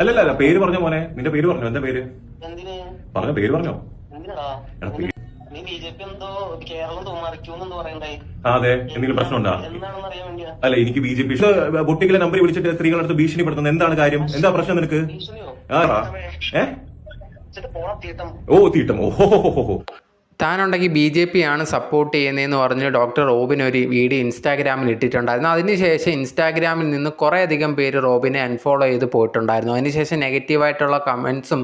അല്ലല്ല അല്ല പേര് പറഞ്ഞോ മോനെ. നിന്റെ പേര് പറഞ്ഞോ? എന്താ പേര്? പറഞ്ഞു പേര് പറഞ്ഞോ. അതെ എന്തെങ്കിലും പ്രശ്നമുണ്ടോ? അല്ല എനിക്ക് ബി ജെ പി ബൊട്ടിക്കിലെ നമ്പർ വിളിച്ചിട്ട് സ്ത്രീകളടുത്ത് ഭീഷണിപ്പെടുത്തുന്നത് എന്താണ് കാര്യം? എന്താ പ്രശ്നം നിനക്ക്? ആ ഏ? ഓ തീട്ടം. ഓ ഹോ ഹോ ഹോ. താനുണ്ടെങ്കിൽ ബി ജെ പി ആണ് സപ്പോർട്ട് ചെയ്യുന്നതെന്ന് പറഞ്ഞ് ഡോക്ടർ റോബിൻ ഒരു വീഡിയോ ഇൻസ്റ്റാഗ്രാമിൽ ഇട്ടിട്ടുണ്ടായിരുന്നു. അതിനുശേഷം ഇൻസ്റ്റാഗ്രാമിൽ നിന്ന് കുറേയധികം പേര് റോബിനെ അൺഫോളോ ചെയ്ത് പോയിട്ടുണ്ടായിരുന്നു. അതിനുശേഷം നെഗറ്റീവായിട്ടുള്ള കമൻസും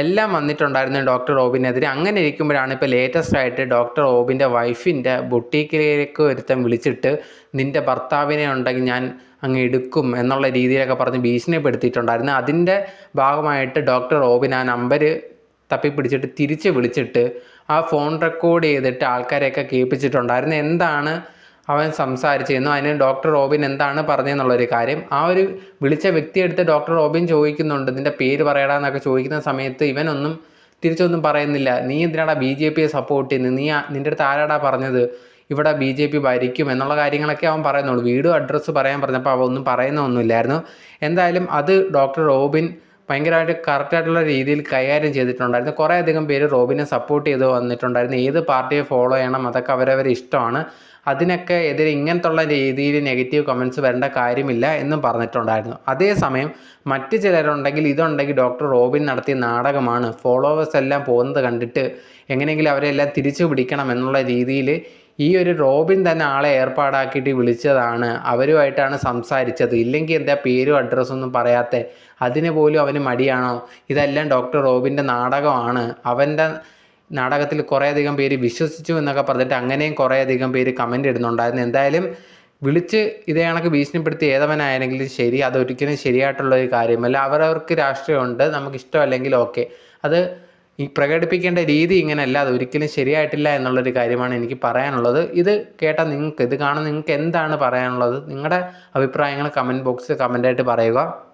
എല്ലാം വന്നിട്ടുണ്ടായിരുന്നു ഡോക്ടർ റോബിനെതിരെ. അങ്ങനെ ഇരിക്കുമ്പോഴാണ് ഇപ്പോൾ ലേറ്റസ്റ്റ് ആയിട്ട് ഡോക്ടർ റോബിന്റെ വൈഫിന്റെ ബുട്ടീക്കിലേക്ക് ഒരുത്തൻ വിളിച്ചിട്ട് നിന്റെ ഭർത്താവിനെ ഉണ്ടെങ്കിൽ ഞാൻ അങ്ങ് എടുക്കും എന്നുള്ള രീതിയിലൊക്കെ പറഞ്ഞ് ഭീഷണിപ്പെടുത്തിയിട്ടുണ്ടായിരുന്നു. അതിന്റെ ഭാഗമായിട്ട് ഡോക്ടർ റോബിൻ ആ നമ്പർ തപ്പിപ്പിടിച്ചിട്ട് തിരിച്ച് വിളിച്ചിട്ട് ആ ഫോൺ റെക്കോർഡ് ചെയ്തിട്ട് ആൾക്കാരെയൊക്കെ കേൾപ്പിച്ചിട്ടുണ്ടായിരുന്നു. എന്താണ് അവൻ സംസാരിച്ചിരുന്നു അതിന് ഡോക്ടർ റോബിൻ എന്താണ് പറഞ്ഞതെന്നുള്ളൊരു കാര്യം. ആ ഒരു വിളിച്ച വ്യക്തിയെടുത്ത് ഡോക്ടർ റോബിൻ ചോദിക്കുന്നുണ്ട്. നിന്റെ പേര് പറയടാന്നൊക്കെ ചോദിക്കുന്ന സമയത്ത് ഇവനൊന്നും തിരിച്ചൊന്നും പറയുന്നില്ല. നീ എന്തിനാടാ ബി ജെ പിയെ സപ്പോർട്ട് ചെയ്യുന്നത്? നീ നിന്റെ അടുത്ത് ആരാടാ പറഞ്ഞത്? ഇവിടെ ബി ജെ പി ഭരിക്കും എന്നുള്ള കാര്യങ്ങളൊക്കെ അവൻ പറയുന്നുള്ളൂ. വീടും അഡ്രസ്സ് പറയാൻ പറഞ്ഞപ്പോൾ അവ ഒന്നും പറയുന്നൊന്നുമില്ലായിരുന്നു എന്തായാലും അത് ഡോക്ടർ റോബിൻ ഭയങ്കരമായിട്ട് കറക്റ്റായിട്ടുള്ള രീതിയിൽ കൈകാര്യം ചെയ്തിട്ടുണ്ടായിരുന്നു. കുറേ അധികം പേര് റോബിനെ സപ്പോർട്ട് ചെയ്ത് വന്നിട്ടുണ്ടായിരുന്നു. ഏത് പാർട്ടിയെ ഫോളോ ചെയ്യണം അതൊക്കെ അവരവരെ ഇഷ്ടമാണ്. അതിനൊക്കെ എതിരെ ഇങ്ങനത്തുള്ള രീതിയിൽ നെഗറ്റീവ് കമൻസ് വരേണ്ട കാര്യമില്ല എന്നും പറഞ്ഞിട്ടുണ്ടായിരുന്നു. അതേസമയം മറ്റ് ചിലരുണ്ടെങ്കിൽ ഇതുണ്ടെങ്കിൽ ഡോക്ടർ റോബിൻ നടത്തിയ നാടകമാണ്. ഫോളോവേഴ്സ് എല്ലാം പോകുന്നത് കണ്ടിട്ട് എങ്ങനെയെങ്കിലും അവരെല്ലാം തിരിച്ചു പിടിക്കണം എന്നുള്ള രീതിയിൽ ഈ ഒരു റോബിൻ തന്നെ ആളെ ഏർപ്പാടാക്കിയിട്ട് വിളിച്ചതാണ്. അവരുമായിട്ടാണ് സംസാരിച്ചത്. ഇല്ലെങ്കിൽ എന്താ പേരും അഡ്രസ്സും ഒന്നും പറയാത്തെ? അതിന് പോലും അവന് മടിയാണോ? ഇതെല്ലാം ഡോക്ടർ റോബിന്റെ നാടകമാണ്. അവന്റെ നാടകത്തിൽ കുറേയധികം പേര് വിശ്വസിച്ചു എന്നൊക്കെ പറഞ്ഞിട്ട് അങ്ങനെയും കുറേയധികം പേര് കമന്റ് ഇടുന്നുണ്ടായിരുന്നു. എന്തായാലും വിളിച്ച് ഇതേ കണക്ക് ഭീഷണിപ്പെടുത്തി ഏതവനായെങ്കിലും ശരി അതൊരിക്കലും ശരിയായിട്ടുള്ള ഒരു കാര്യമല്ല. അവരവർക്ക് രാഷ്ട്രീയമുണ്ട്. നമുക്ക് ഇഷ്ടമല്ലെങ്കിൽ ഓക്കെ അത് ഈ പ്രകടിപ്പിക്കേണ്ട രീതി ഇങ്ങനെയല്ല അത് ഒരിക്കലും ശരിയായിട്ടില്ല എന്നുള്ളൊരു കാര്യമാണ് എനിക്ക് പറയാനുള്ളത്. ഇത് കേട്ടാൽ നിങ്ങൾക്ക് ഇത് കാണുന്ന നിങ്ങൾക്ക് എന്താണ് പറയാനുള്ളത്? നിങ്ങളുടെ അഭിപ്രായങ്ങൾ കമന്റ് ബോക്സിൽ കമന്റായിട്ട് പറയുക.